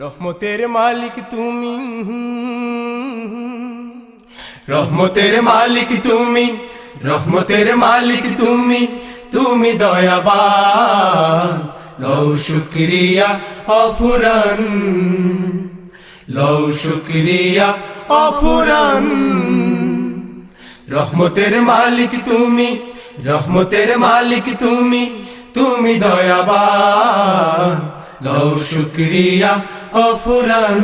রহমতের মালিক তুমি। রহমতের মালিক তুমি, রহমতের মালিক তুমি তুমি দয়াবান। লও শুক্রিয়া, অফুরান। লও শুক্রিয়া, অফুরান। রহমতের মালিক তুমি, রহমতের মালিক তুমি তুমি দয়াবান। লও শুক্রিয়া অফুরান।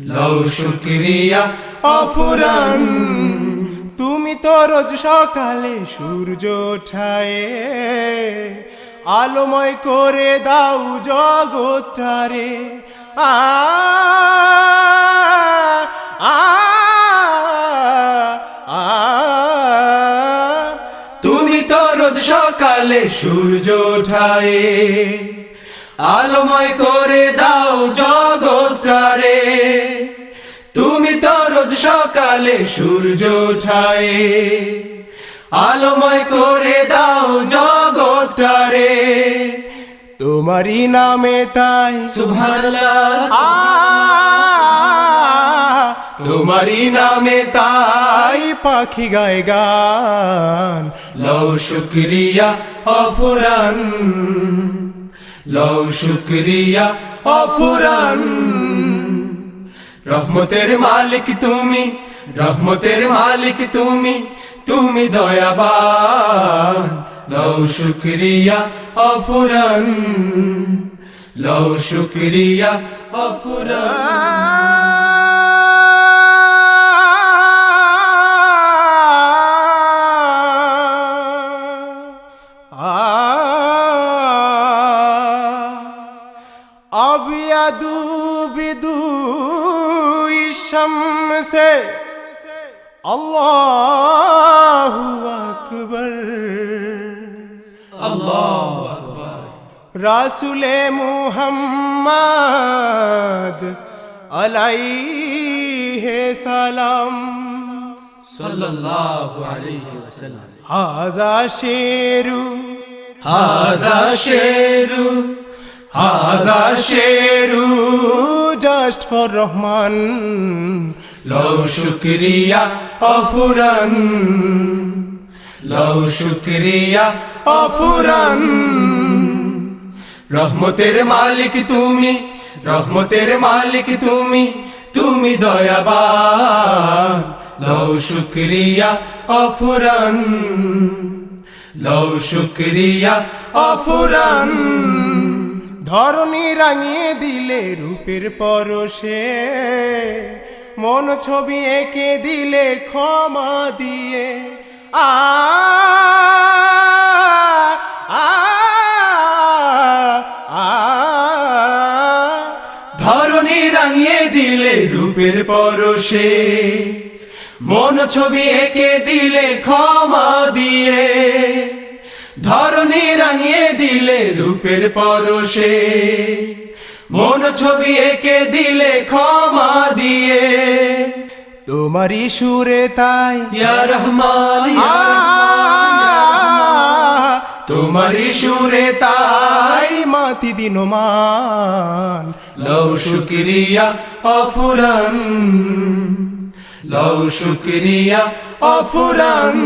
লও শুক্রিয়া, অফুরান। তুমি তো রোজ সকালে সূর্য ওঠায়, আলোময় করে দাও জগৎটারে। আ তুমি তো রোজ সকালে সূর্য ওঠায় আলোময় করে দাও জগৎটারে। তুমি তো রোজ সকালে সূর্য ওঠায় আলোময় করে দাও জগৎটারে। তোমারই নামে তাই তোমারই নামে তাই তাই পাখি গায় গান। লও শুক্রিয়া অফুরান। লও শুক্রিয়া অফুরান রহমতের মালিক তুমি, রহমতের মালিক তুমি তুমি দয়াবান। লও শুক্রিয়া অফুরান লও শুক্রিয়া অফুরান أبيض بدو الشمس الله أكبر الله أكبر رسول محمد عليه سلام صلى الله عليه وسلم هذا شير هذا شير হাজা শেরু জাস্ট ফর রহমান লও শুক্রিয়া অফুরান। লও শুক্রিয়া অফুরান। রহমতের মালিক তুমি রহমতের মালিক তুমি তুমি দয়াবান। লও শুক্রিয়া অফুরান। লও শুক্রিয়া অফুরান। ধরণী রাঙিয়ে দিলে রূপের পরশে। মন ছবি এঁকে দিলে ক্ষমা দিয়ে। আ রাঙিয়ে দিলে রূপের পরশে। মন ছবি এঁকে দিলে ক্ষমা দিয়ে। রাঙিয়ে দিলে রূপের পরশে মন ছবি এঁকে দিলে ক্ষমা দিয়ে তোমারই সুরে তাই ইয়া রহমান ইয়া তোমারই সুরে তাই মাতি দিনমান লও শুক্রিয়া অফুরান লও শুক্রিয়া অফুরান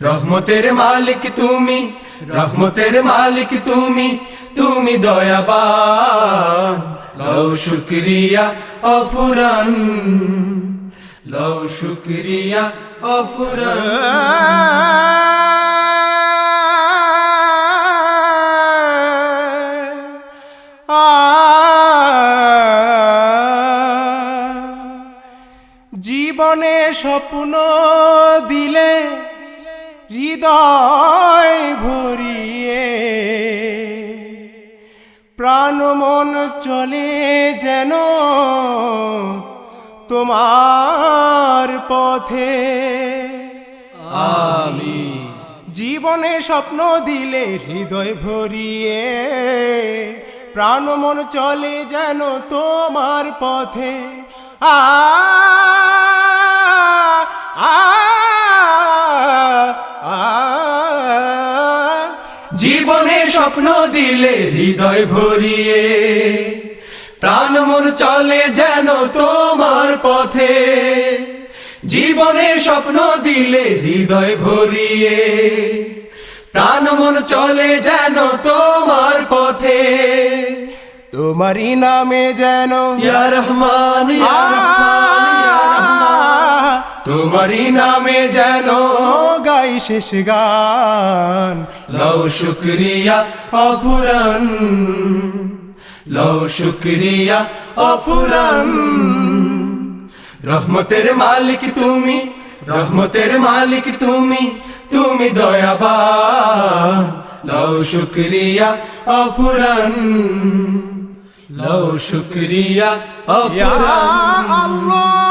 রহমতের মালিক তুমি, রহমতের মালিক তুমি তুমি দয়াবান। লও শুক্রিয়া অফুরান লও শুক্রিয়া অফুরান জীবনে স্বপ্ন দিলে হৃদয় ভরিয়ে প্রাণ মন চলে যেন তোমার পথে। আমি জীবনে স্বপ্ন দিলে হৃদয় ভরিয়ে প্রাণ মন চলে যেন তোমার পথে। আ স্বপ্ন দিলে হৃদয় ভরিয়ে প্রাণ মন চলে যেন তোমার পথে। জীবনে স্বপ্ন দিলে হৃদয় ভরিয়ে প্রাণ মন চলে যেন তোমার পথে। তোমারই নামে যেন ইয়া রহমান ইয়া রহমান, তোমারই নামে যেন গাই শেষ গান। লও শুক্রিয়া, অফুরান। লও শুক্রিয়া, অফুরান। রহমতের মালিক তুমি, রহমতের মালিক তুমি তুমি দয়াবান। লও শুক্রিয়া, অফুরান। লও শুক্রিয়া, অফুরান। আল্লাহ।